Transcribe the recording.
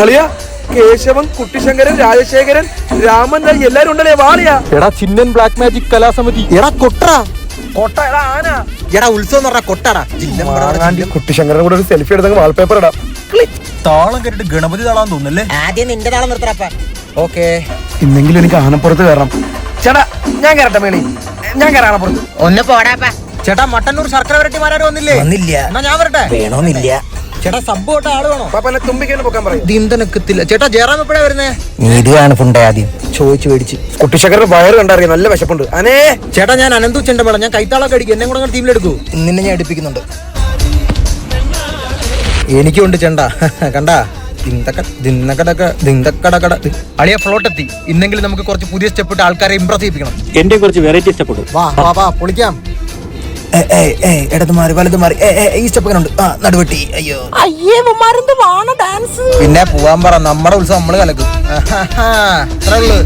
കളിയാ കേശവൻ കുട്ടിശങ്കരൻ രാജശേഖരൻ രാമൻ എല്ലാരും ഉണ്ടല്ലേ? വാളിയാ. എടാ ചിന്നൻ ബ്ലാക്ക് മാജിക് കലാസമിതി. എടാ കൊട്ട കൊട്ട എടാ ആന. എടാ ഉത്സവം എന്ന് പറഞ്ഞ കൊട്ടാടാ കുട്ടിശങ്കരൻ കൂടെ ഒരു സെൽഫി എടുത്തങ്ങ് വാൾപേപ്പർ ഇടാം. താളം കേട്ടിട്ട് ഗണപതി താളം തോന്നുന്നല്ലേ? ആദ്യം നിന്റെ താളം നിർത്തറപ്പ ഓക്കെ. ഇന്നെങ്കിലും എനിക്ക് ആനപ്പുറത്ത് കയറണം. ചേട്ടാ ഞാൻ കയറട്ടെ മേണി ഞാൻ കയറാം ആനപ്പുറത്ത്. ഒന്ന് പോടാപ്പ. ചേട്ടാ മട്ടന്നൂർ ശർക്കര വരട്ടിമാരും വന്നില്ലേ? വന്നില്ല. എന്നാ ഞാൻ വരട്ടെ? വേണമെന്നില്ല ചേട്ടാ സബ് ആൾ വേണോ? പാപ്പനെ എന്നെ തുമ്പിക്കന്നെ പൊക്കാൻ പറയും. ദിന്തനക്കത്തില്ല. ചേട്ടാ ജയറാം എപ്പോഴാ വരുന്നേ? നീത് കാണുന്നുണ്ടേ ആദ്യം. ചോദിച്ചു മേടിച്ച് കുട്ടിശങ്കരൻ വയറ് കണ്ടറിയാം നല്ല വിശപ്പുണ്ട്. അനേ! ചേട്ടാ ഞാൻ അനന്തു ചെണ്ടമേള ഞാൻ കൈത്താളൊക്കെ അടിക്കും. എന്നെ കൂടെ ടീമിലെടുക്കൂ. നിന്നെ ഞാൻ അടിപ്പിക്കുന്നുണ്ട് എനിക്കുണ്ട് ചെണ്ട. കണ്ടാ? അളിയ ഫ്ലോട്ട് എത്തി ഇന്നെങ്കിലും നമുക്ക് കുറച്ച് പുതിയ സ്റ്റെപ്പ് ഇട്ട് ആൾക്കാരെ ഇമ്പ്രസ് ചെയ്യിപ്പിക്കണം. എന്റെ കുറച്ച് വെറൈറ്റി സ്റ്റെപ്പ് വാ വാ വാ പൊളിക്കാം. ഇടത് മാറി വലത് മാറി. ഈ സ്റ്റെപ്പ് ഉണ്ട്. ആ നടുവെട്ടി. അയ്യോ. പിന്നെ പോവാൻ പറ. നമ്മുടെ ഉത്സവം നമ്മൾ കലക്കും. അത്രേ ഉള്ളു.